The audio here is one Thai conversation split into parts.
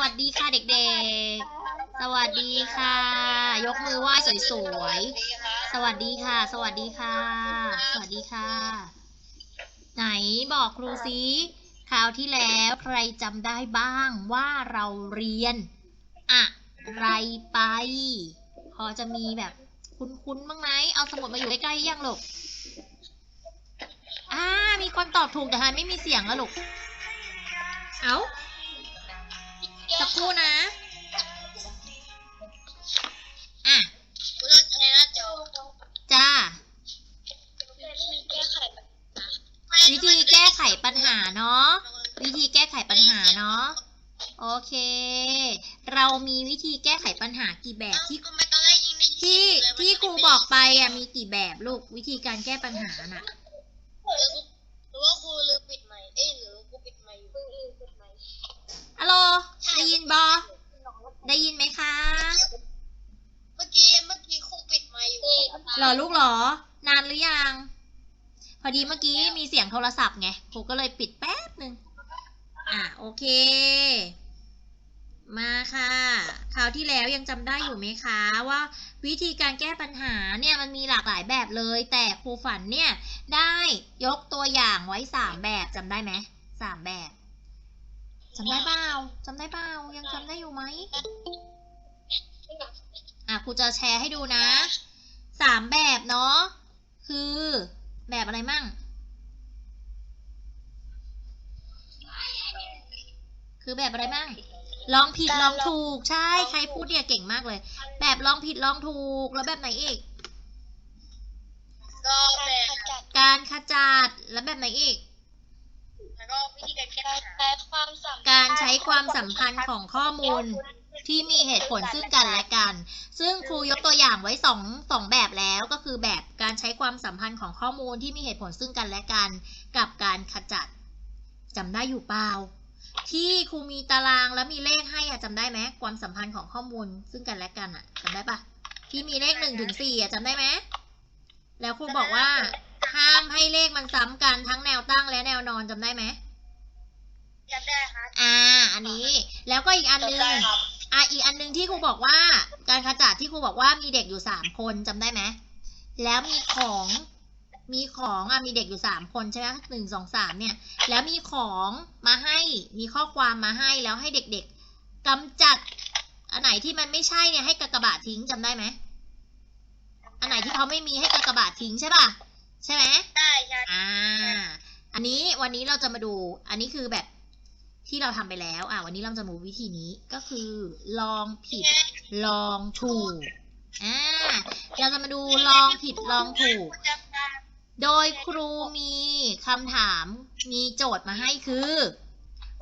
วัสดีค่ะเด็กๆ สวัสดีค่ะ ยกมือไหว้สวยๆ สวัสดีค่ะ สวัสดีค่ะ สวัสดีค่ะ ไหนบอกครูซิคราวที่แล้วใครจำได้บ้างว่าเราเรียนอะไรไป พอจะมีแบบคุ้นๆบ้างไหมเอาสมุดมาอยู่ใกล้ๆยังลูกอ่ามีคนตอบถูกแต่ทำไมไม่มีเสียงอะลูก เอา สักครู่นะ อะกูต้องใช้หน้าจอจ้าวิธีแก้ไขปัญหาวิธีแก้ไขปัญหาเนาะ วิธีแก้ไขปัญหาเนาะ โอเค เรามีวิธีแก้ไขปัญหากี่แบบที่ก็ไม่ต้องได้ยิงได้ยิงที่เลยที่ครูบอกไปอะมีกี่แบบลูกวิธีการแก้ปัญหาน่ะ หรือว่าครูลืมปิดไมค์เอ้ยหรือครูปิดไมค์อยู่เพิ่งลืมปิดไมค์ ฮัลโหล ได้ ยินบอได้ยินไหมคะเมื่อกี้เมื่อกี้ครูปิดไมค์อยู่หรอลูกหรอนานหรือยัง พอดีเมื่อกี้มีเสียงโทรศัพท์ไงครูก็เลยปิดแป๊บหนึ่งอะโอเค มาค่ะคราวที่แล้วยังจำได้อยู่ไหมคะว่า วิธีการแก้ปัญหาเนี่ยมันมีหลากหลายแบบเลย แต่ครูฝันเนี่ยได้ยกตัวอย่างไว้สามแบบจำได้ไหมสามแบบ จำได้เปล่าจำได้เปล่ายังจำได้อยู่ไหมอะครูจะแชร์ให้ดูนะสามแบบเนาะคือแบบอะไรมั่ง คือแบบอะไรบ้างลองผิดลองถูกใช่ใครพูดเนี่ยเก่งมากเลย แบบลองผิดลองถูกแล้วแบบไหนอีกก็แบบการขจัดแล้วแบบไหนอีก แล้วก็วิธีการแก้ปัญหาใช้ความสัมพันธ์การใช้ความสัมพันธ์ของข้อมูลที่มีเหตุผลซึ่งกันและกัน ซึ่งครูยกตัวอย่างไว้สองสองแบบแล้วก็คือแบบการใช้ความสัมพันธ์ของข้อมูลที่มีเหตุผลซึ่งกันและกัน กับการขจัดจำได้อยู่เปล่า ที่ครูมีตารางแล้วมีเลขให้อะจำได้ไหมความสัมพันธ์ของข้อมูลซึ่งกันและกันอะจำได้ปะที่มีเลขหนึ่งถึงสี่อะจำได้ไหมแล้วครูบอกว่า ห้ามให้เลขมันซ้ำกันทั้งแนวตั้งและแนวนอนจำได้ไหมจำได้ครับอ่า อันนี้ แล้วก็อีกอันนึงอะอีกอันนึงที่ครูบอกว่า การขจัดที่ครูบอกว่ามีเด็กอยู่สามคนจำได้ไหมแล้วมีของมีของอะมีเด็กอยู่สามคนใช่ไหมหนึ่งสองสามเนี่ย แล้วมีของมาให้มีข้อความมาให้แล้วให้เด็กๆกำจัด อันไหนที่มันไม่ใช่เนี่ยให้กากบาททิ้งจำได้ไหมอันไหนที่เขาไม่มีให้กากบาททิ้งใช่ป่ะ ใช่ไหมได้ใช่อ่า อันนี้วันนี้เราจะมาดู อันนี้คือแบบที่เราทำไปแล้ว อ่าวันนี้เราจะมาดูวิธีนี้ก็คือ ลองผิดลองถูกอ่าเราจะมาดูลองผิดลองถูก โดยครูมีคำถามมีโจทย์มาให้คือ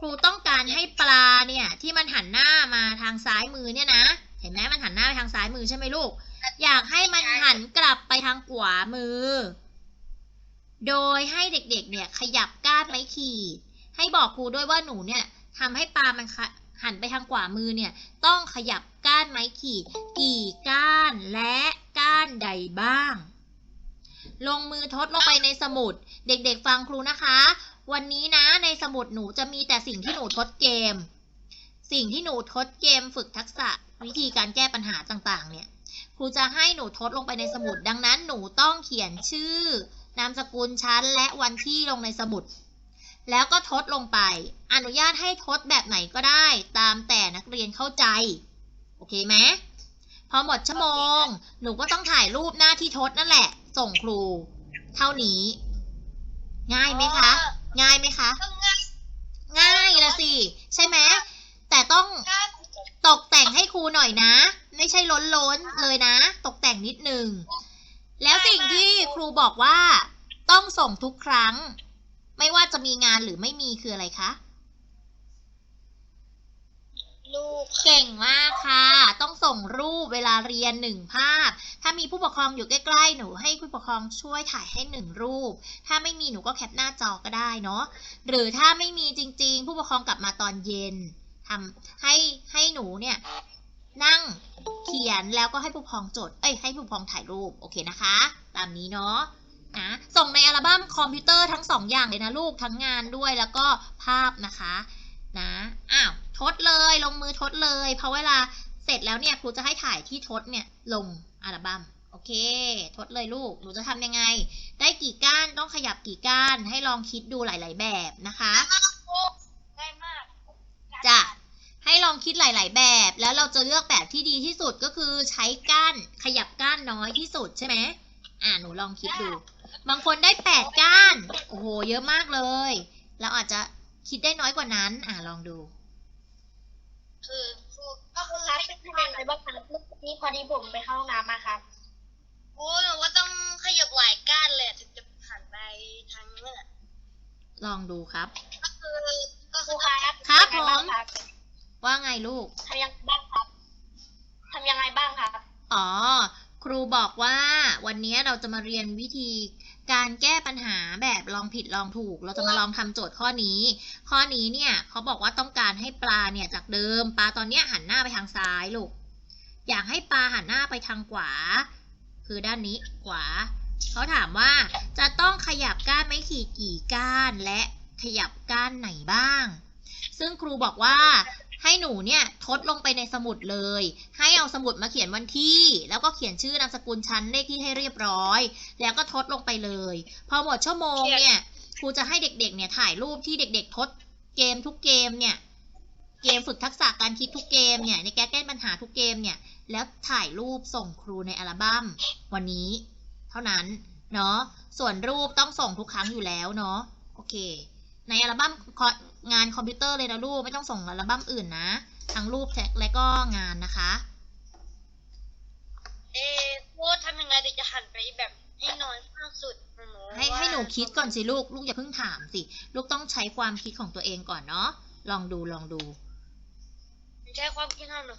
ครูต้องการให้ปลาเนี่ย ที่มันหันหน้ามาทางซ้ายมือเนี่ยนะเห็นไหมมันหันหน้าไปทางซ้ายมือใช่ไหมลูก อยากให้มันหันกลับไปทางขวามือ โดยให้เด็กๆ เนี่ยขยับก้านไม้ขีด ให้บอกครูด้วยว่าหนูเนี่ยทำให้ปลามันหันไปทางขวามือเนี่ยต้องขยับก้านไม้ขีด กี่ก้านและก้านใดบ้าง ลงมือทดลงไปในสมุด เด็กๆ ฟังครูนะคะ วันนี้นะในสมุดหนูจะมีแต่สิ่งที่หนูทดเกม สิ่งที่หนูทดเกมฝึกทักษะวิธีการแก้ปัญหาต่างๆ เนี่ยครูจะให้หนูทดลงไปในสมุด ดังนั้นหนูต้องเขียนชื่อ นามสกุลชั้น และวันที่ลงในสมุด แล้วก็ทดลงไป อนุญาตให้ทดแบบไหนก็ได้ ตามแต่นักเรียนเข้าใจ โอเคไหมพอหมดชั่วโมง หนูก็ต้องถ่ายรูปหน้าที่ทดนั่นแหละ ส่งครู เท่านี้ ง่ายไหมคะ ง่ายไหมคะ ง่ายละสิ ใช่ไหม แต่ต้องตกแต่งให้ครูหน่อยนะ ไม่ใช่ล้นล้นๆเลยนะ ตกแต่งนิดนึง แล้วสิ่งที่ครูบอกว่า ต้องส่งทุกครั้ง ไม่ว่าจะมีงานหรือไม่มีคืออะไรคะลูกเก่งมากค่ะ ต้องส่งรูปเวลาเรียนหนึ่งภาพ ถ้ามีผู้ปกครองอยู่ใกล้ๆ หนูให้ผู้ปกครองช่วยถ่ายให้หนึ่งรูป ถ้าไม่มีหนูก็แคปหน้าจอก็ได้เนาะ หรือถ้าไม่มีจริงๆ ผู้ปกครองกลับมาตอนเย็นทำให้ให้หนูเนี่ย นั่งเขียนแล้วก็ให้ผู้ปกครองจด เอ้ยให้ผู้ปกครองถ่ายรูป โอเคนะคะ ตามนี้เนาะนะส่งในอัลบั้มคอมพิวเตอร์ทั้งสองอย่างเลยนะลูกทั้งงานด้วยแล้วก็ภาพนะคะนะอ้าวททดเลยลงมือทดเลย เพราะเวลาเสร็จแล้วเนี่ยครูจะให้ถ่ายที่ทดเนี่ยลงอัลบั้มโอเค ทดเลยลูกหนูจะทำยังไง ได้กี่ก้านต้องขยับกี่ก้านให้ลองคิดดูหลาย ๆ แบบนะคะง่ายมากจ้ะ ให้ลองคิดหลาย ๆ แบบ แล้วเราจะเลือกแบบที่ดีที่สุดก็คือใช้ก้านขยับก้านน้อยที่สุดใช่ไหมอ่าหนูลองคิดดู บางคนได้แปดก้าน โอ้โห เยอะมากเลย เราอาจจะคิดได้น้อยกว่านั้น อ่าลองดู คือครูก็คือให้เป็นยังไงบ้างครับนี่พอดีผมไปเข้าห้องน้ำมาครับ โอ้หนูว่าต้องขยับหลายก้านเลยถึงจะผ่านไปทางนี้แหละลองดูครับ ก็คือก็คือครับครับผม ว่าไงลูก ทำยังไงบ้างครับ ทำยังไงบ้างครับ อ๋อ ครูบอกว่าวันนี้เราจะมาเรียนวิธีการแก้ปัญหาแบบลองผิดลองถูก เราจะมาลองทำโจทย์ข้อนี้ ข้อนี้เนี่ยเขาบอกว่าต้องการให้ปลาเนี่ยจากเดิม ปลาตอนเนี้ยหันหน้าไปทางซ้ายลูก อยากให้ปลาหันหน้าไปทางขวา คือด้านนี้ขวา เขาถามว่าจะต้องขยับก้านไม้ขีดกี่ก้านและขยับก้านไหนบ้าง ซึ่งครูบอกว่า ให้หนูเนี่ยทดลงไปในสมุดเลย ให้เอาสมุดมาเขียนวันที่ แล้วก็เขียนชื่อนามสกุลชั้นเลขที่ให้เรียบร้อย แล้วก็ทดลงไปเลย พอหมดชั่วโมงเนี่ยครูจะให้เด็กๆ เนี่ยถ่ายรูปที่เด็ก ๆ ทดเกมทุกเกมเนี่ย เกมฝึกทักษะการคิดทุกเกมเนี่ยในแก้แก้ปัญหาทุกเกมเนี่ย แล้วถ่ายรูปส่งครูในอัลบั้มวันนี้ เท่านั้นเนาะส่วนรูปต้องส่งทุกครั้งอยู่แล้วเนาะโอเค ในอัลบั้มคองานคอมพิวเตอร์เลยนะลูกไม่ต้องส่งอัลบั้มอื่นนะทั้งรูปแท็กและก็งานนะคะ เอ๊ะครูทำยังไงถึงจะหันไปแบบให้น้อยมากสุดหนูให้ให้หนูคิดก่อนสิลูก ลูกอย่าเพิ่งถามสิ ลูกต้องใช้ความคิดของตัวเองก่อนเนาะลองดูลองดูใช้ความคิดของหนู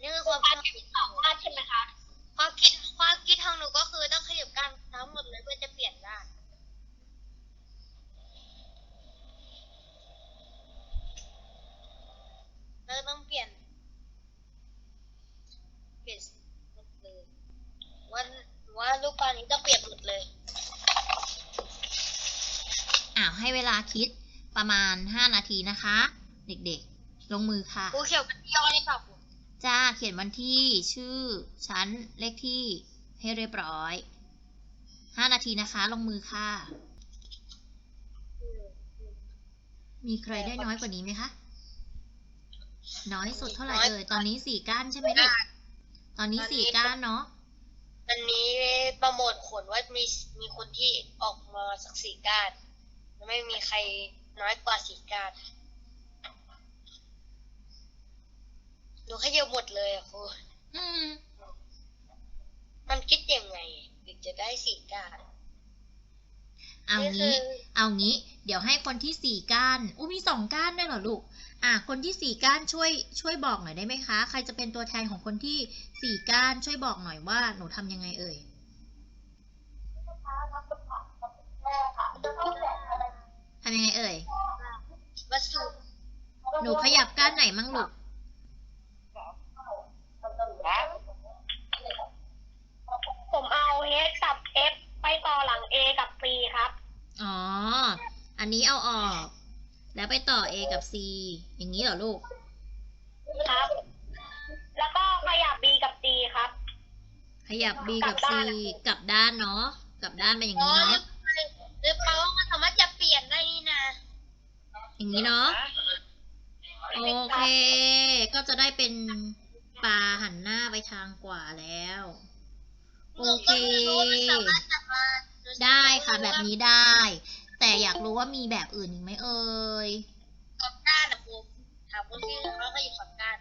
นี่คือความคิดของว่าใช่ไหมคะความคิดความคิดของหนูก็คือต้องขยับการทั้งหมดเลยเพื่อจะเปลี่ยนได้านแล้วต้อง เปลี่ยน เปลี่ยนหมดเลยวันว่าลูกปลานี้ต้องเปลี่ยนหมดเลย อ้าวให้เวลาคิดประมาณ 5 นาทีนะคะ เด็กๆ ลงมือค่ะครูเขียวกันย่อได้เปล่าครูจ้าเขียนวันที่ชื่อชั้นเลขที่ให้เรียบร้อย 5 นาทีนะคะ ลงมือค่ะ มีใครได้น้อยกว่านี้ไหมคะ น้อยสุดเท่าไหร่เอ่ยตอนนี้สี่ก้านใช่ไหมลูกตอนนี้สี่ก้านเนาะอันนี้ประโมทผลว่ามีมีคนที่ออกมาสักสี่ก้านไม่มีใครน้อยกว่าสี่ก้านหนูแค่เยอะหมดเลยอะครูอืมมันคิดยังไงถึงจะได้สี่ก้านเอานี่คืงี้อเอางี้ เดี๋ยวให้คนที่สี่ก้านอู้มีสองก้านด้วยเหรอลูก อะ คนที่สี่ก้านช่วยช่วยบอกหน่อยได้ไหมคะ ใครจะเป็นตัวแทนของคนที่สี่ก้านช่วยบอกหน่อยว่าหนูทำยังไงเอ่ยทำยังไงเอ่ย วัสดุหนูขยับก้านไหนมั่งลูกผมเอา H กับ F ไปต่อหลัง A กับ C ครับ อ๋อ อันนี้เอาออก แล้วไปต่อ A กับ C อย่างนี้เหรอลูก ครับ แล้วก็ขยับ B กับ D ครับ ขยับ B กับ C กลับด้านกลับด้านเนาะ กลับด้านเป็นอย่างอ๋อนี้เนาะหรือแปลว่ามันสามารถจะเปลี่ยนได้นี่นะ อย่างนี้เนาะ โอเค ก็จะได้เป็นปลาหันหน้าไปทางขวาแล้ว โอเค ได้ค่ะแบบนี้ได้ แต่อยากรู้ว่ามีแบบอื่นอีกไหมเอ่ยสองก้านนะครูถามคนที่เขาก็อยู่สองก้าน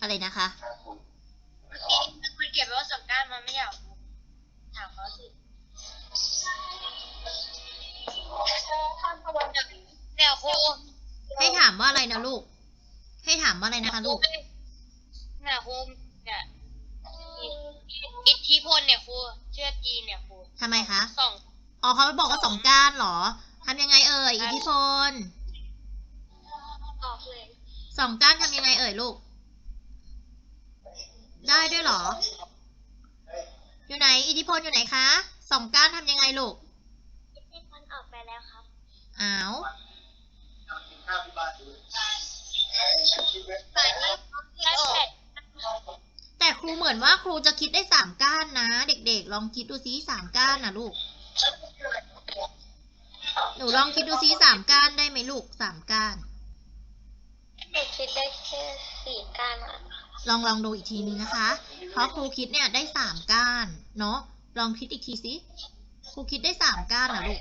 อะไรนะคะเมื่อกี้มันเก็บไว้ว่าสองก้านมันไม่อยากถามเขาสิเดี๋ยวครูให้ถามว่าอะไรนะลูก ให้ถามว่าอะไรนะคะลูกเนี่ยครูเนี่ยอิทธิพลเนี่ยครูเชื่อจีนเนี่ยครูทำไมคะสอง อ๋อเขาบอกว่าสองก้านเหรอทำยังไงเอ่ยอิทธิพลออกเลยสองก้านทำยังไงเอ่ยลูก ได้ด้วยเหรอ อยู่ไหน อิทธิพลอยู่ไหนคะสองก้านทำยังไงลูกอิทธิพลออกไปแล้วครับอ้าวอสายนี้ได้แปดแต่ครูเหมือนว่าครูจะคิดได้สามก้านนะ เด็กๆ ลองคิดดูซิสามก้านนะลูก หนูลองคิดดูซิสามก้านได้ไหมลูกสามก้าน เด็กคิดได้แค่สี่ก้านอะลองลองดูอีกทีนึงนะคะ เพราะครูคิดเนี่ยได้สามก้านเนาะ ลองคิดอีกทีสิครูคิดได้สามก้านนะลูก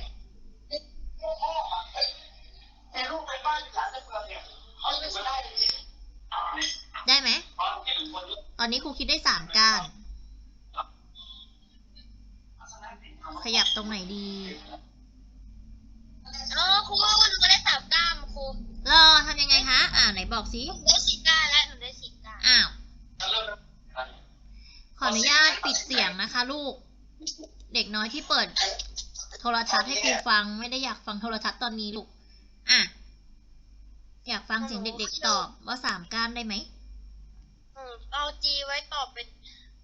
ได้ไหม ตอนนี้ครูคิดได้สามก้าน ขยับตรงไหนดี อ๋อครูว่าหนูก็ได้สามก้านครูรอทำยังไงคะอ่าไหนบอกสิหนูได้สี่ก้านแล้วหนูได้สี่ก้านอ้าว ขออนุญาตปิดเสียงนะคะ ลูก เด็กน้อยที่เปิด โทรทัศน์ให้ครูฟังไม่ได้อยากฟังโทรทัศน์ตอนนี้ลูก อะ อยากฟังเสียงเด็ก ๆ ตอบว่าสามก้านได้ไหมอืมเอา G ไว้ต่อเป็น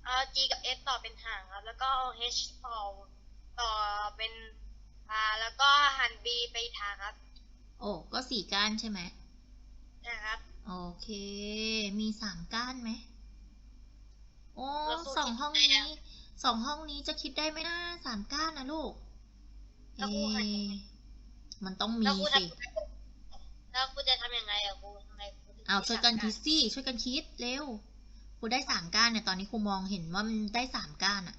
เอา G กับ S ต่อเป็นหางครับ แล้วก็เอา H ต่อต่อเป็น R แล้วก็หัน B ไปทางครับโอ้ก็สี่ก้านใช่ไหมนะครับ โอเค มีสามก้านไหมโอ้แล้วครูสองคิดห้องได้นี้แล้วสองห้องนี้จะคิดได้ไหมนะสามก้านนะลูกแล้วเอครูหันยังไงมันต้องมีแล้วครูสิทำแล้วครูจะทำยังไงอะครูทำไงครูถึงเอาได้ช่วยกันสามคิดสิ ช่วยกันคิดเร็วครูได้สามก้านเนี่ยตอนนี้ครูมองเห็นว่ามันได้สามก้านอะ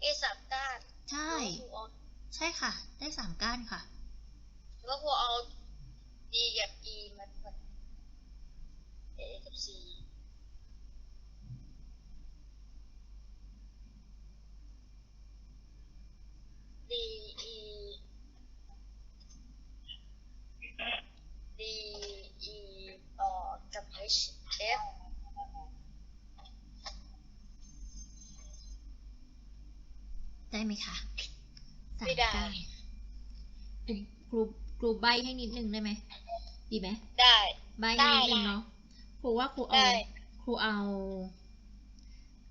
เอสามก้าน ใช่ครูเอาใช่ค่ะ ได้สามก้านค่ะ แล้วครูเอา D กับ E มาก่อน A กับ C D E D E ต่อกับ H F ได้ไหมคะสามไม่ได้ก้านครูครูครูใบให้นิดนึงได้ไหมดีไหมได้ใบให้นิดนึงเนาะครูว่าครูเอาได้ครูเอา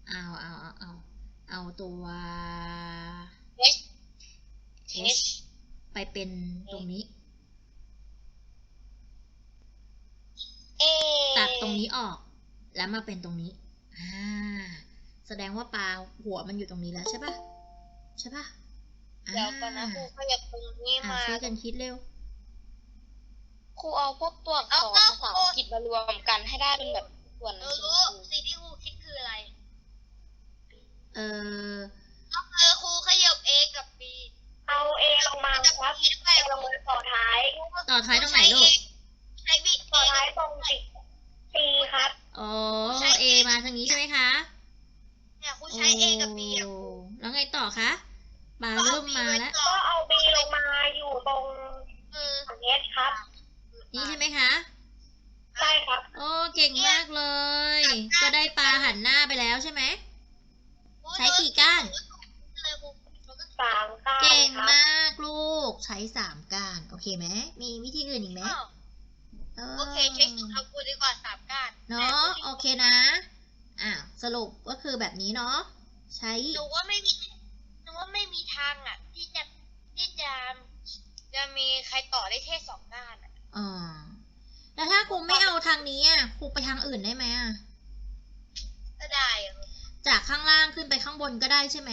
เอาเอาเอาเอาเอาตัว H H ไปเป็นตรงนี้ A ตัดตรงนี้ออก แล้วมาเป็นตรงนี้อ่าแสดงว่าปลาหัวมันอยู่ตรงนี้แล้วใช่ปะ ใช่ปะอ่าเดี๋ยวก่อนนะครูขยับตรงนี้อ่ามาช่วยกันคิดเร็วครูเอาพวกตัวอักษรเอาภาษาเอาอังกฤษมารวมกันให้ได้เป็นแบบส่วนเออรู้สิ่งที่ครูคิดคืออะไร เออก็คือครูขยับ A กับ B เอา A ลงมาจะครับคิดไปลงมาต่อท้าย ต่อท้ายตรงไหนลูกใช้ B ต่อท้ายตรงติด C ครับอ๋อ A มาทางนี้ใช่ไหมคะเนี่ยครูใช้ A กับ B อะโอ้แล้วไงต่อคะ ปลาเริ่มมาแล้วก็เอา B ลงมาอยู่ตรงคือฝั่ง H ครับ นี่ใช่ไหมคะใช่ครับ โอ้เก่งมากเลย ก็ได้ปลาหันหน้าไปแล้วใช่ไหมใช้กี่ก้านเลยครูสามก้านเก่งครับมากลูกใช้สามก้านโอเคไหมมีวิธีอื่นอีกไหมอ้าวเออโอเคใช้สูตรทำครูดีกว่าสามก้านเนาะโอเคนะอะสรุปก็คือแบบนี้เนาะใช้หนูว่าไม่มีหนูว่า ไม่มีทางอะ ที่จะที่จะจะมีใครต่อได้แค่สองก้านอะอ่าแล้วถ้าครูไม่เอาทางนี้อะครูไปทางอื่นได้ไหมอะก็ได้อะจากข้างล่างขึ้นไปข้างบนก็ได้ใช่ไหม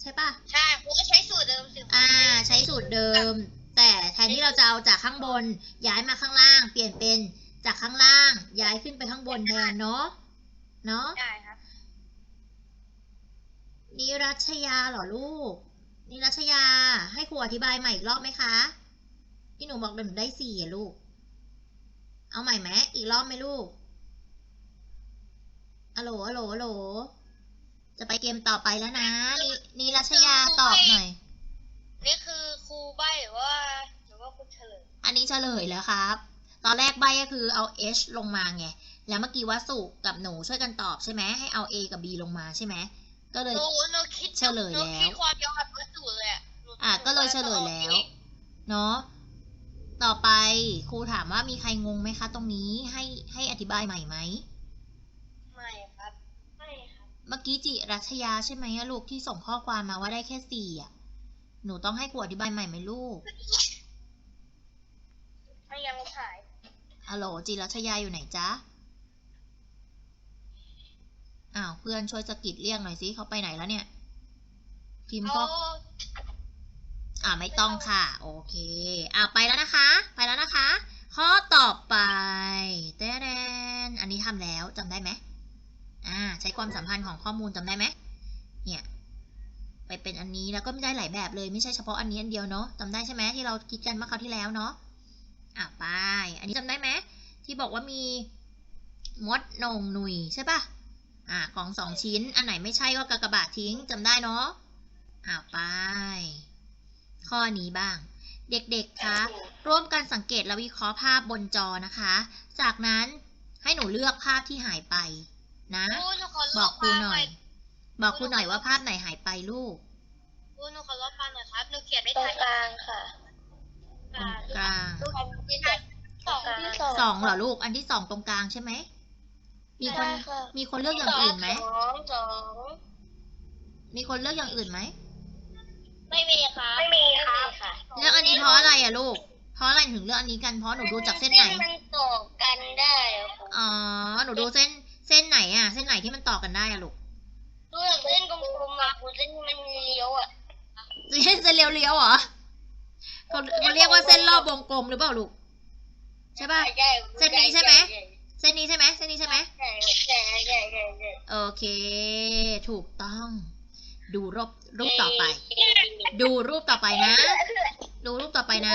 ใช่ปะใช่ครูก็ใช้สูตรเดิมสิอ่า ใช้สูตรเดิม แต่แทนที่เราจะเอาจากข้างบน ย้ายมาข้างล่าง เปลี่ยนเป็นจากข้างล่าง ย้ายขึ้นไปข้างบนแทนเนาะเนาะได้ครับ นิรัชยาเหรอลูก นิรัชยา ให้ครูอธิบายใหม่อีกรอบไหมคะ ที่หนูบอกเดี๋ยวหนูได้สี่อะลูก เอาใหม่ไหมอีกรอบไหมลูกอะโหลอะโหลอะโหล จะไปเกมต่อไปแล้วนะนินิรัชยาตอบหน่อย นี่คือครูใบหรือว่าหรือว่าคุณเฉลย อันนี้เฉลยแล้วครับ ตอนแรกใบก็คือเอา H ลงมาไง แล้วเมื่อกี้วัสุกับหนูช่วยกันตอบใช่ไหมให้เอา A กับ B ลงมาใช่ไหม ก็เลยหนูหนูคิดเฉลยแล้วคิดความย้อนวัตถุเลยอะหนูอะก็เลยเฉลยแล้ว เนาะต่อไปครูถามว่ามีใครงงไหมคะ ตรงนี้ให้ให้อธิบายใหม่ไหม ไม่ครับ ไม่ครับ เมื่อกี้จิรัชยาใช่ไหมอะลูกที่ส่งข้อความมาว่าได้แค่สี่อะหนูต้องให้ครูอธิบายใหม่ไหมลูกไม่ยังขายฮัลโหลจิรัชยาอยู่ไหนจ๊ะ อ้าวเพื่อนช่วยสะกิดเรียกหน่อยสิเขาไปไหนแล้วเนี่ย พิมพ์เขาก็อ่าไม่ต้องค่ะ โอเคอ่าไปแล้วนะคะ ไปแล้วนะคะ ข้อต่อไปแตแดนอันนี้ทำแล้วจำได้ไหมอ่า ใช้ความสัมพันธ์ของข้อมูลจำได้ไหมเนี่ย ไปเป็นอันนี้แล้วก็ไม่ได้หลายแบบเลยไม่ใช่เฉพาะอันนี้อันเดียวเนาะจำได้ใช่ไหมที่เราคิดกันเมื่อคราวที่แล้วเนาะอะไป อันนี้จำได้ไหมที่บอกว่ามีมดนงหนุยใช่ปะ อ่าของสองชิ้น อันไหนไม่ใช่ก็กากบาททิ้งจำได้เนาะอ่าไป ข้อนี้บ้าง เด็กๆคะร่วมกันสังเกตและวิเคราะห์ภาพบนจอนะคะ จากนั้นให้หนูเลือกภาพที่หายไป นะครูหนูขอลบอกครูปลาหน่อย บอกครูหน่อยว่าภาพไหนหายไปลูกครูหนูขอลบปลาหน่อยครับหนูเขียนไม่ตรทังนกลางค่ะตรงกลาง ลูกที่ทันสองที่สองสองเหรอลูก อันที่สองตรงกลางใช่ไหม มีคนใช่ค่ะ มีคนเลือกอย่างอื่นไหม สองสองมีคนเลือกอย่างอื่นไหม ไม่มีครับไม่มีครับ เลือกอันนี้เพราะอะไรอะลูก เพราะอะไรถึงเลือกอันนี้กัน เพราะหนูดูจากเส้นไหน มันต่อกันได้อะครูอ๋อ หนูดูเส้น เส้นไหนอะเส้นไหนที่มันต่อกันได้อะลูก ดูอย่างเส้นกลมๆอะครูเส้นที่มันเลี้ยวอะเส้นเส้นเลี้ยวๆเหรอเขาเขาเรียกว่าเส้นรอบวงกลมหรือเปล่าลูก ใช่ป่ะใช่เส้นนี้ใช่ไหม เส้นนี้ใช่ไหมเส้นนี้ใช่ไหมใช่ใช่ใช่ใช่โอเค ถูกต้อง ดูรูปรูปต่อไป ดูรูปต่อไปนะ ดูรูปต่อไปนะ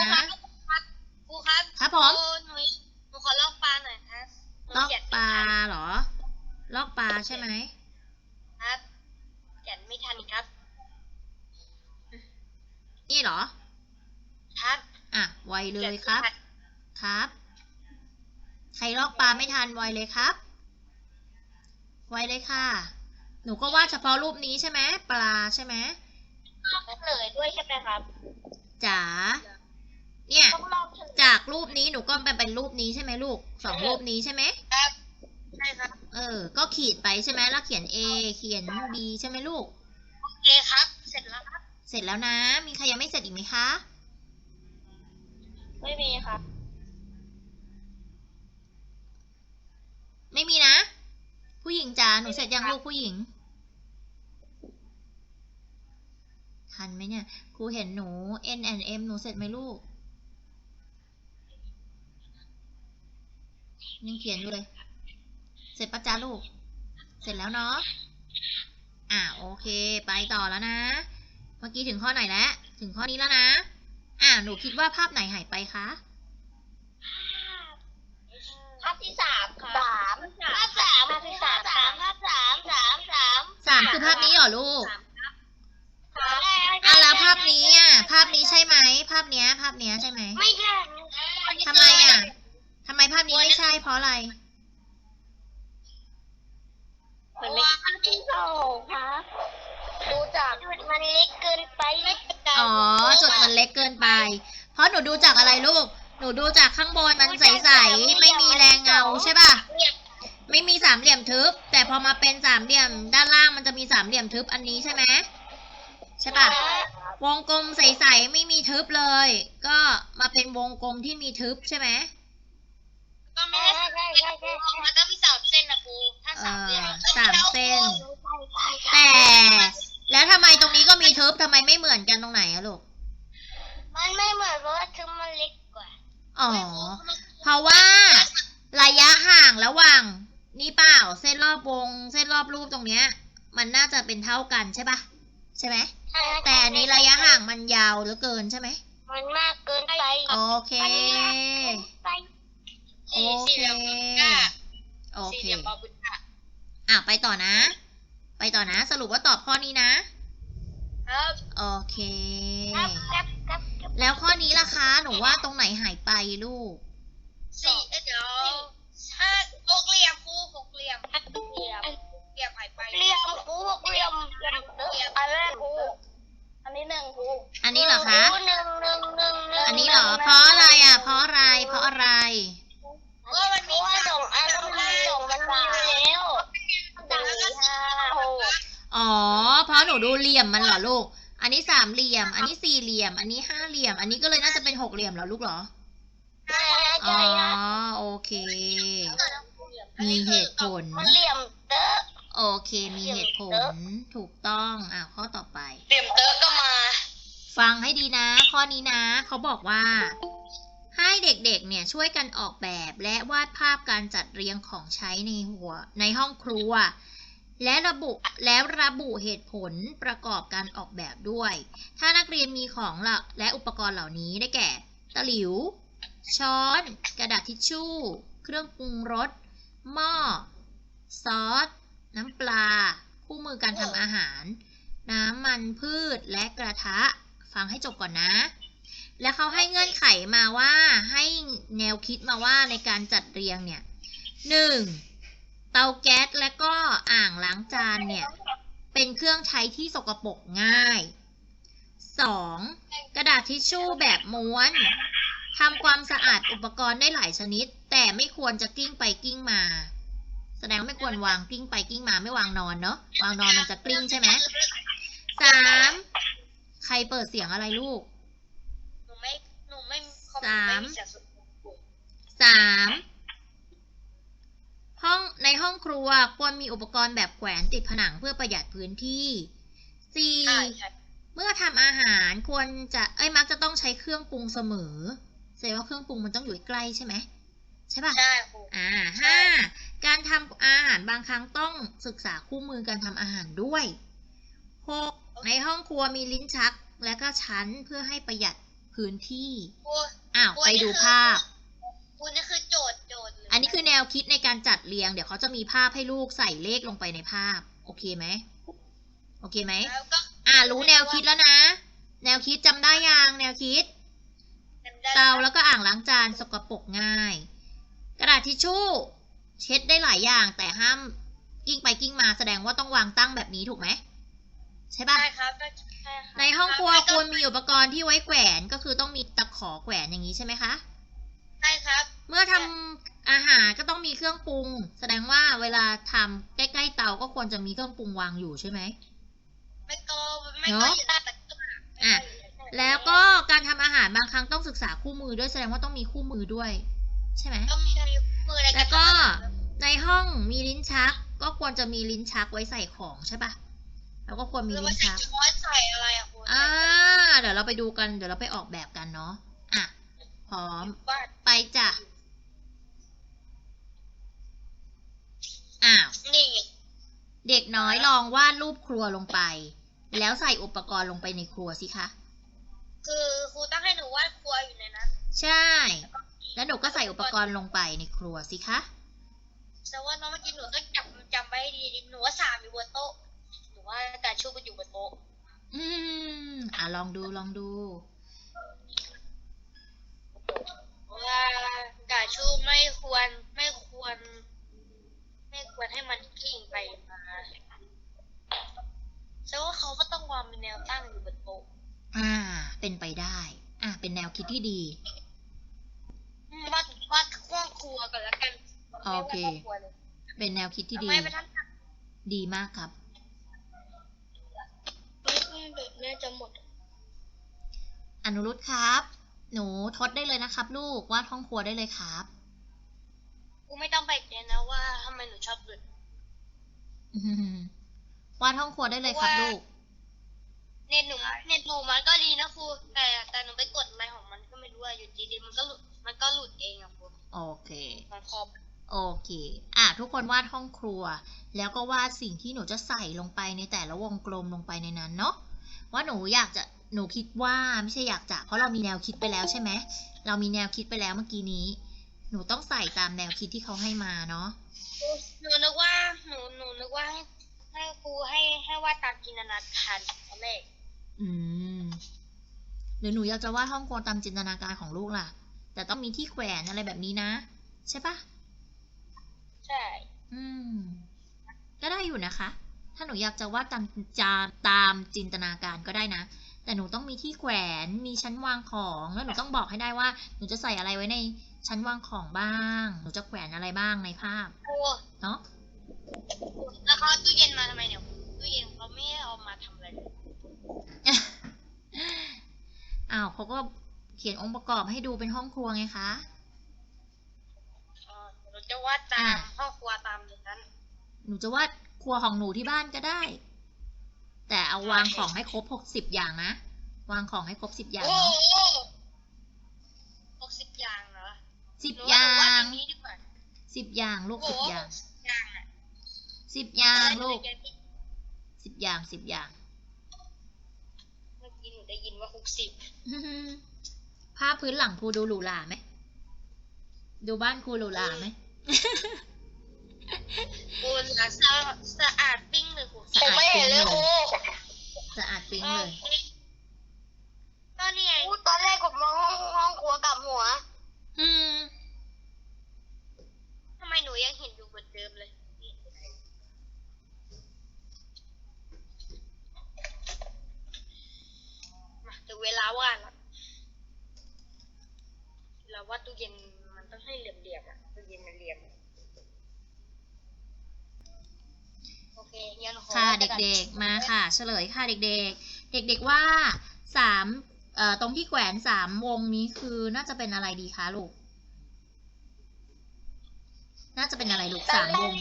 ครูครับครับผมหนูหนูขอลอกปลาหน่อยครับลอกปลาเหรอ ลอกปลาใช่ไหมครับเขียนไม่ทันครับ นี่เหรอ ครับ อะ ไวเลยครับ ครับ ใครลอกปลาไม่ทันไวเลยครับไวเลยค่ะ หนูก็วาดเฉพาะรูปนี้ใช่ไหมปลาใช่ไหมเลยด้วยใช่ไหมครับจ๋าเนี่ยต้องลอกเฉลยจากรูปนี้หนูก็เป็นเป็นรูปนี้ใช่ไหมลูกสองรูปนี้ใช่ไหมครับใช่ครับ เออ ก็ขีดไปใช่ไหมแล้วเขียน A เขียน B ใช่ไหมลูกโอเคครับ เสร็จแล้วครับ เสร็จแล้วนะ มีใครยังไม่เสร็จอีกไหมคะ ไม่มีครับ ไม่มีนะ ผู้หญิงจ๋าหนูเสร็จยังลูกผู้หญิง ทันไหมเนี่ยครูเห็นหนู N N M หนูเสร็จไหมลูก ยังเขียนอยู่เลย เสร็จปะจ้าลูก เสร็จแล้วเนาะอะโอเค ไปต่อแล้วนะ เมื่อกี้ถึงข้อไหนแล้ว ถึงข้อนี้แล้วนะ อะหนูคิดว่าภาพไหนหายไปคะ ภาพที่สามค่ะสามภาพสามภาพที่สามสามภาพสามสามสามสามคือภาพนี้เหรอลูกสามอะแล้วภาพนี้อะ ภาพนี้ใช่ไหม ภาพเนี้ย ภาพเนี้ยใช่ไหมไม่ใช่ทำไมอะทำไมภาพนี้ไม่ใช่เพราะอะไรมันไม่ภาพที่สองครับดูจากจุดมันเล็กเกินไป อ๋อจุดมันเล็กเกินไป เพราะหนูดูจากอะไรลูก หนูดูจากข้างบนมันใสๆไม่มีแรงเงาใช่ป่ะ ไม่มีสามเหลี่ยมทึบ แต่พอมาเป็นสามเหลี่ยมด้านล่างมันจะมีสามเหลี่ยมทึบอันนี้ใช่ไหมใช่ป่ะ วงกลมใสๆไม่มีทึบเลย ก็มาเป็นวงกลมที่มีทึบใช่ไหมก็ไม่ใช่ได้ใช่ใช่ใช่ใช่มันต้องมีสามเส้นนะครูถ้าเอสามเหลี่ยมอสามเส้นใช่แต่ แล้วทำไมตรงนี้ก็มีทึบทำไมไม่เหมือนกันตรงไหนอะลูก มันไม่เหมือนเพราะว่าทึมมันเล็กกว่า อ๋อ เพราะว่าระยะห่างระหว่าง นี่เปล่าเส้นรอบวง เส้นรอบรูปตรงเนี้ย มันน่าจะเป็นเท่ากันใช่ปะใช่ไหมแต่อันนี้ระยะห่างมันยาวเหลือเกินใช่ไหมมันมากเกินไปโอเค ไปโอสี่เคเหลี่ยมก้าโอสี่เคเหลี่ยมบาบุก้าอะไปต่อนะ ไปต่อนะ สรุปว่าตอบข้อนี้นะ ครับ โอเค ครับครับครับครับ แล้วข้อนี้ล่ะคะหนูว่าตรงไหนหายไปลูก สี่เอ้ยเดี๋ยวห้าหกเหลี่ยมครูหกเหลี่ยมเหลี่ยมเหลี่ยมหายไปเหลี่ยมกูเหลี่ยมเหลี่ยมอันแรกกูอันนี้หนึ่งกูอันนี้เหรอคะหนึ่งหนึ่งหนึ่งหนึ่งอันนี้เหรอ เพราะอะไรอะ เพราะอะไร เพราะอะไรเพราะว่ามันเพมีราะว่าสองอันมันมีสองมันมีแล้วสี่ห้าหกอ๋อ เพราะหนูดูเหลี่ยมมันเหรอลูก อันนี้สามเหลี่ยม อันนี้สี่เหลี่ยม อันนี้ห้าเหลี่ยม อันนี้ก็เลยน่าจะเป็นหกเหลี่ยมเหรอลูกเหรอใช่อ๋อใช่อะโอเค มีเหตุผล มันเหลี่ยมเตอะโอเค มีเหตุผล ถูกต้อง อะข้อต่อไปเตรียมเตอร์ก็มา ฟังให้ดีนะ ข้อนี้นะ เขาบอกว่า ให้เด็กๆ เนี่ยช่วยกันออกแบบและวาดภาพการจัดเรียงของใช้ในหัว ในห้องครัว และระบุแล้วระบุเหตุผลประกอบการออกแบบด้วย ถ้านักเรียนมีของเหล่าและอุปกรณ์เหล่านี้ได้แก่ ตะหลิว ช้อน กระดาษทิชชู่ เครื่องปรุงรส หม้อ ซอส น้ำปลา คู่มือการทำอาหาร น้ำมันพืชและกระทะ ฟังให้จบก่อนนะ แล้วเขาให้เงื่อนไขมาว่าให้แนวคิดมาว่าในการจัดเรียงเนี่ยหนึ่ง เตาแก๊สและก็อ่างล้างจานเนี่ยเป็นเครื่องใช้ที่สกปรกง่าย 2. กระดาษทิชชู่แบบม้วนทำความสะอาดอุปกรณ์ได้หลายชนิด แต่ไม่ควรจะกิ้งไปกิ้งมา แสดงว่าไม่ควรวางกิ้งไปกิ้งมาไม่วางนอนเนาะวางนอนมันจะกลิ้งใช่ไหมสามใครเปิดเสียงอะไรลูกหนูไม่หนูไม่คอสามไเสียสุดสาม ห้องในห้องครัวควรมีอุปกรณ์แบบแขวนติดผนังเพื่อประหยัดพื้นที่สี่ใช่ใช่เมื่อทำอาหารควรจะเอ้ยมักจะต้องใช้เครื่องปรุงเสมอแสดงว่าเครื่องปรุงมันต้องอยู่ใกล้ใช่ไหมใช่ป่ะใช่ครูอ่าใช่ห้าการทำอาหารบางครั้งต้องศึกษาคู่มือการทำอาหารด้วยหกในห้องครัวมีลิ้นชักและก็ชั้นเพื่อให้ประหยัดพื้นที่ครูอ้าวโอ้ยไปดูนี่คือภาพ ครูนี่คือโจทย์โจทย์เลยอันนี้คือแนวคิดในการจัดเรียง เดี๋ยวเขาจะมีภาพให้ลูกใส่เลขลงไปในภาพ โอเคไหมโอเคไหมแล้วก็อ่ารู้แนวคิดแล้วนะ แนวคิดจำได้ยังแนวคิดจำได้เตาแล้วก็อ่างล้างจานสกปรกง่าย กระดาษทิชชู่ เช็ดได้หลายอย่าง แต่ห้ามกิ้งไปกิ้งมาแสดงว่าต้องวางตั้งแบบนี้ถูกไหมใช่ปะใช่ครับก็ใช่ครับในห้องครัวแล้วคก็วรมีอุปกรณ์ที่ไว้แขวนก็คือต้องมีตะขอแขวนอย่างนี้ใช่ไหมคะ ใช่ครับ เมื่อทำอาหารก็ต้องมีเครื่องปรุง แสดงว่าเวลาทำใกล้ๆเตาก็ควรจะมีเครื่องปรุงวางอยู่ใช่ไหม ไม่ก็ไม่เนก็อะอยู่ได้แต่ก็ไม่อะค่อยอยู่ได้แล้วก็การทำอาหารบางครั้งต้องศึกษาคู่มือด้วยแสดงว่าต้องมีคู่มือด้วย ใช่ไหม ต้องมีมือในารแล้วก็ทำอาหารในห้องมีลิ้นชัก ก็ควรจะมีลิ้นชักไว้ใส่ของใช่ปะแล้วก็ควรมีแล้วลิ้ว่านใส่ชัก ช้อนใส่อะไรอะคุณอ่า เดี๋ยวเราไปดูกัน เดี๋ยวเราไปออกแบบกันเนาะ อะ พร้อม บ้านไป จ้ะ อ้าว นี่ไงเด็กน้อยลองวาดรูปครัวลงไป แล้วใส่อุปกรณ์ลงไปในครัวสิคะ คือครูต้องให้หนูวาดครัวอยู่ในนั้น ใช่ แล้วหนูก็ใส่อุปกรณ์ลงไปในครัวสิคะ แต่ว่าน้องเมื่อกี้หนูต้องจำจำไว้ให้ดีหนูว่าสามอยู่บนโต๊ะ หนูว่าแต่ชูก็อยู่บนโต๊ะ อืม อะลองดูลองดู ว่าแต่ชูไม่ควรไม่ควร ไม่ควรให้มันกิ้งไปมาแต่ว่าเขาก็ต้องวางเป็นแนวตั้งอยู่บนโต๊ะอ่า เป็นไปได้ อะเป็นแนวคิดที่ดีอืมวาดวาดห้องครัวก่อนแล้วกันโอเคไม่วาดห้งรัวเลยเป็นแนวคิดที่ทำดีไมไปทั้งดีมากครับน่าจะหมด อนุรุตครับ หนูทดได้เลยนะครับ ลูกวาดห้องครัวได้เลยครับ กูไม่ต้องไปเรียนนะว่าทำไมหนูชอบหลุดอืมวาดห้องครัวได้เลยครับว่าลูก เน็ตหนูเน็ตหนูมันก็ดีนะครูแต่แต่หนูไปกดอะไรของมันก็ไม่รู้อะอยู่ดีๆมันก็หลุดมันก็หลุดเองอะครูโอเคมันคอมโอเค อะทุกคนวาดห้องครัว แล้วก็วาดสิ่งที่หนูจะใส่ลงไปในแต่ละวงกลมลงไปในนั้นเนาะ ว่าหนูอยากจะ หนูคิดว่าไม่ใช่อยากจะเพราะเรามีแนวคิดไปแล้วใช่ไหมเรามีแนวคิดไปแล้วเมื่อกี้นี้ หนูต้องใส่ตามแนวคิดที่เขาให้มาเนาะหนูนึกว่าหนูหนูนึกว่าให้ให้ครูให้ให้วาดตามจินตนาการตอนแรกอืมหรือหนูอยากจะวาดห้องครัวตามจินตนาการของลูกล่ะ แต่ต้องมีที่แขวนอะไรแบบนี้นะ ใช่ปะใช่ อืม ก็ได้อยู่นะคะ ถ้าหนูอยากจะวาดตามจาตามจินตนาการก็ได้นะ แต่หนูต้องมีที่แขวน มีชั้นวางของ แล้วหนูต้องบอกให้ได้ว่า หนูจะใส่อะไรไว้ในชั้นวางของบ้าง หนูจะแขวนอะไรบ้างในภาพ ครูเนาะแล้วเขาเอาตู้เย็นมาทำไมเนี่ยตู้เย็นเขาไม่ได้เอามาทำอะไรเลยอ้าวเขาก็เขียนองค์ประกอบให้ดูเป็นห้องครัวไงคะวาดตามพ่อครัวตามอย่างนั้น หนูจะวาดครัวของหนูที่บ้านก็ได้ แต่เอาวางของให้ครบหกสิบอย่างนะ วางของให้ครบสิบอย่างโอ้เนาะโหหกสิบอย่างเหรอสิบหรืออว่าย่าหนูวาดงอย่างนี้ดีกว่าสิบอย่างลูกโอ้สิบโหอย่างอย่างอะสิบอย่างลูกเสิบอย่างสิบอย่างมื่อกี้หนูได้ยินว่าหกสิบภาพพื้นหลังครูดูหรูหราไหม ดูบ้านครูหรูหราไหม โอ้ยสะสะอาดปิ้งเลยครูสะอาดไม่เห็นเลยครูสะอาดปิ๊งเลยก็นี่ไงพูดตอนแรกผมมองห้องห้องครัวกับหัว อืมทำไมหนูยังเห็นอยู่เหมือนเดิมเลยนี่มาถึงเวลาวาดแล้วเวลาวาดตู้เย็นมันต้องให้เหลี่ยมๆอะตู้เย็นมันเหลี่ยม โอเคงั้นขอค่ะวาดไปอนเด็กๆมาค่ะ เฉลยค่ะเด็กๆ เด็กๆว่าสามเอ่อตรงที่แขวนสามวงนี้คือน่าจะเป็นอะไรดีคะลูก น่าจะเป็นอะไรลูกสามวง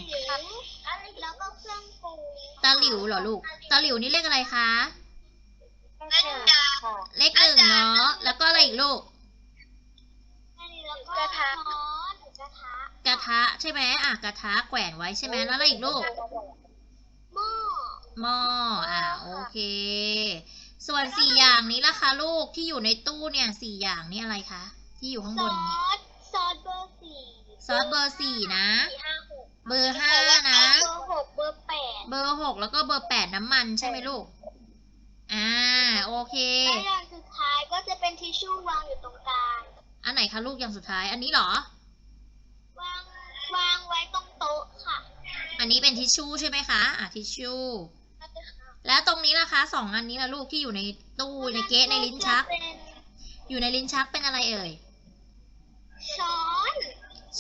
แล้วก็เครื่องปรุงตาหลิวเหรอลูกตาหลิวนี่เลขอะไรคะน่าจะเลขหนึ่งเนาะแล้วก็อะไรอีกลูกแล้วก็กระทะกระทะกระทะใช่ไหมอะกระทะแขวนไว้ใช่ไหมแล้วอะไรอีกลูก หม้อ หม้อ อะโอเค ส่วนสี่อย่างนี้ล่ะคะลูกที่อยู่ในตู้เนี่ยสี่อย่างนี่อะไรคะ ที่อยู่ข้างซบอนสซอสเบอร์สี่ซอสเบอร์สี่นะ สี่ห้าหกเบอร์ห้านะ เบอร์หกเบอร์แปดเบอร์หกแล้วก็เบอร์แปดน้ำมันใช่ไหมลูก อ่า โอเค และอย่างสุดท้ายก็จะเป็นทิชชู่วางอยู่ตรงกลาง อันไหนคะลูกอย่างสุดท้าย อันนี้เหรอ วาง วางไว้ตรงโต๊ะค่ะ อันนี้เป็นทิชชู่ใช่ไหมคะ อะทิชชู่ แล้วตรงนี้ล่ะคะสองอันนี้ล่ะลูกที่อยู่ในตู้ในเก๊ะในลิ้นชักเป็นอยู่ในลิ้นชักเป็นอะไรเอ่ย ช้อน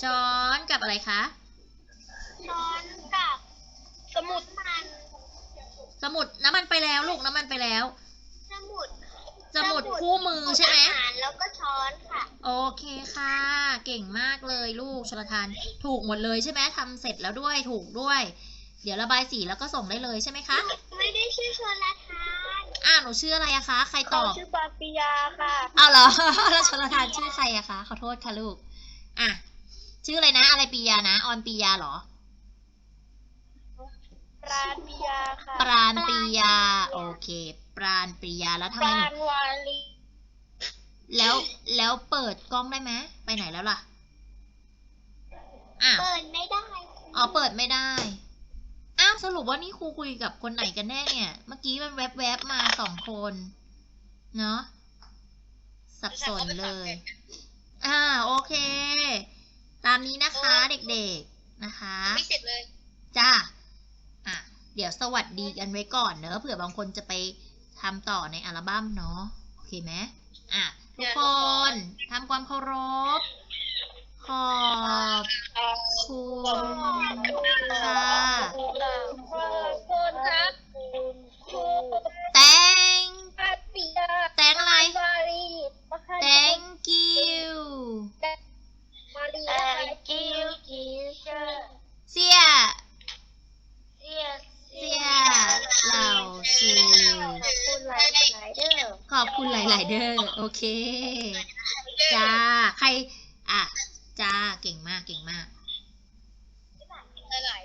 ช้อนกับอะไรคะ ช้อนกับสมุดมัน สมุดน้ำมันไปแล้วลูกน้ำมันไปแล้วสมุด สมุดคู่มือใช่ไหมอาหารแล้วก็ช้อนค่ะ โอเคค่ะ เก่งมากเลยลูกชลทาน ถูกหมดเลยใช่ไหมทำเสร็จแล้วด้วยถูกด้วย เดี๋ยวระบายสีแล้วก็ส่งได้เลยใช่ไหมคะไม่ได้ชื่อชนละทานอ่าหนูชื่ออะไรอะคะ ใครตอบชื่อปาปิยาค่ะเอาเหรอแล้วชลทานชื่อใครอะคะขอโทษค่ะลูกอะชื่ออะไรนะอะไรปียานะออนปียาเหรอปราณปิยาค่ะปราณปียาโอเค ปราณปียาแล้วทำไมหนูวาลีแล้วแล้วเปิดกล้องได้ไหมไปไหนแล้วล่ะอะเปิดไม่ได้อ๋อเปิดไม่ได้อ้าวสรุปว่านี่ครูคุยกับคนไหนกันแน่เนี่ย เมื่อกี้มันแวบๆมาสองคนเนาะสับสนเลย อ่าโอเค ตามนี้นะคะเด็กๆนะคะ ไม่เสร็จเลย จ้า อะ เดี๋ยวสวัสดีกันไว้ก่อนเนอะเผื่อบางคนจะไป ทำต่อในอัลบั้มเนาะโอเคไหมอะทุกคนทำความเคารพ ขอบคุณค่ะคนครับแตงปาปิยาแตงอะไรวาลี thank you มาลี thank you teacher เสีย เสีย เสียเหาสื่อบคุณหลเดอขอบคุณหลาย ๆ เด้อโอเค จ้า ใคร อะ จ้า เก่งมาก เก่งมาก หลาย